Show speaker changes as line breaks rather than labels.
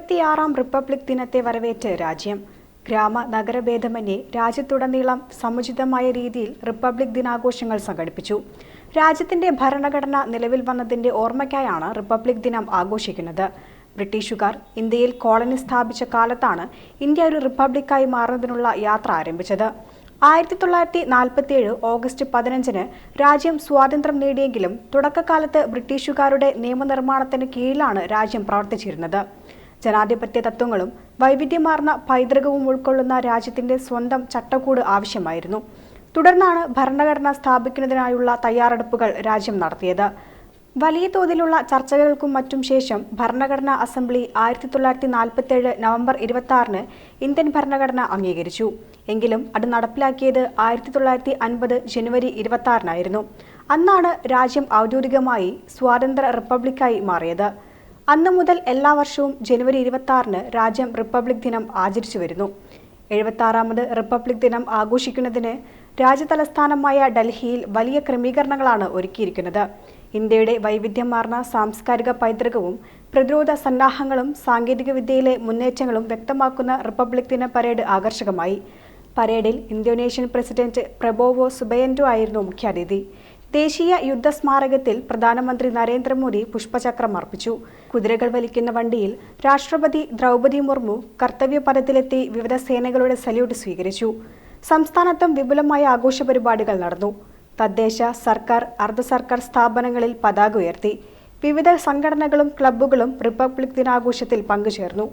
എഴുപത്തിയാറാം republic ദിനത്തെ വരവേറ്റ് രാജ്യം. ഗ്രാമ നഗരഭേദമന്യേ രാജ്യത്തുടനീളം സമുചിതമായ രീതിയിൽ റിപ്പബ്ലിക് ദിനാഘോഷങ്ങൾ സംഘടിപ്പിച്ചു. രാജ്യത്തിന്റെ ഭരണഘടന നിലവിൽ വന്നതിന്റെ ഓർമ്മയ്ക്കായാണ് റിപ്പബ്ലിക് ദിനം ആഘോഷിക്കുന്നത്. ബ്രിട്ടീഷുകാർ ഇന്ത്യയിൽ കോളനി സ്ഥാപിച്ച കാലത്താണ് ഇന്ത്യ ഒരു റിപ്പബ്ലിക്കായി മാറുന്നതിനുള്ള യാത്ര ആരംഭിച്ചത്. ആയിരത്തി തൊള്ളായിരത്തി നാൽപ്പത്തിയേഴ് ഓഗസ്റ്റ് പതിനഞ്ചിന് രാജ്യം സ്വാതന്ത്ര്യം നേടിയെങ്കിലും തുടക്കകാലത്ത് ബ്രിട്ടീഷുകാരുടെ നിയമനിർമ്മാണത്തിന് കീഴിലാണ് രാജ്യം പ്രവർത്തിച്ചിരുന്നത്. ജനാധിപത്യ തത്വങ്ങളും വൈവിധ്യമാർന്ന പൈതൃകവും ഉൾക്കൊള്ളുന്ന രാജ്യത്തിന്റെ സ്വന്തം ചട്ടക്കൂട് ആവശ്യമായിരുന്നു. തുടർന്നാണ് ഭരണഘടന സ്ഥാപിക്കുന്നതിനായുള്ള തയ്യാറെടുപ്പുകൾ രാജ്യം നടത്തിയത്. വലിയ തോതിലുള്ള ചർച്ചകൾക്കും മറ്റും ശേഷം ഭരണഘടനാ അസംബ്ലി ആയിരത്തി തൊള്ളായിരത്തി നാൽപ്പത്തേഴ് നവംബർ ഇരുപത്തി ആറിന് ഇന്ത്യൻ ഭരണഘടന അംഗീകരിച്ചു. എങ്കിലും അത് നടപ്പിലാക്കിയത് ആയിരത്തി തൊള്ളായിരത്തി അൻപത് ജനുവരി ഇരുപത്തി ആറിനായിരുന്നു അന്നാണ് രാജ്യം ഔദ്യോഗികമായി സ്വാതന്ത്ര്യ റിപ്പബ്ലിക്കായി മാറിയത്. അന്ന് മുതൽ എല്ലാ വർഷവും ജനുവരി ഇരുപത്തി രാജ്യം റിപ്പബ്ലിക് ദിനം ആചരിച്ചു വരുന്നു. എഴുപത്താറാമത് റിപ്പബ്ലിക് ദിനം ആഘോഷിക്കുന്നതിന് രാജ്യതലസ്ഥാനമായ ഡൽഹിയിൽ വലിയ ക്രമീകരണങ്ങളാണ് ഒരുക്കിയിരിക്കുന്നത്. ഇന്ത്യയുടെ വൈവിധ്യമാർന്ന സാംസ്കാരിക പൈതൃകവും പ്രതിരോധ സന്നാഹങ്ങളും സാങ്കേതികവിദ്യയിലെ മുന്നേറ്റങ്ങളും വ്യക്തമാക്കുന്ന റിപ്പബ്ലിക് ദിന പരേഡ് ആകർഷകമായി. പരേഡിൽ ഇന്തോനേഷ്യൻ പ്രസിഡന്റ് പ്രബോവോ സുബയൻഡോ ആയിരുന്നു മുഖ്യാതിഥി. ദേശീയ യുദ്ധസ്മാരകത്തിൽ പ്രധാനമന്ത്രി നരേന്ദ്രമോദി പുഷ്പചക്രം അർപ്പിച്ചു. കുതിരകൾ വലിക്കുന്ന വണ്ടിയിൽ രാഷ്ട്രപതി ദ്രൗപതി മുർമു കർത്തവ്യപഥത്തിലെത്തി വിവിധ സേനകളുടെ സല്യൂട്ട് സ്വീകരിച്ചു. സംസ്ഥാനത്തും വിപുലമായ ആഘോഷ പരിപാടികൾ നടന്നു. തദ്ദേശ സർക്കാർ അർദ്ധ സർക്കാർ സ്ഥാപനങ്ങളിൽ പതാക ഉയർത്തി. വിവിധ സംഘടനകളും ക്ലബ്ബുകളും റിപ്പബ്ലിക് ദിനാഘോഷത്തിൽ പങ്കുചേർന്നു.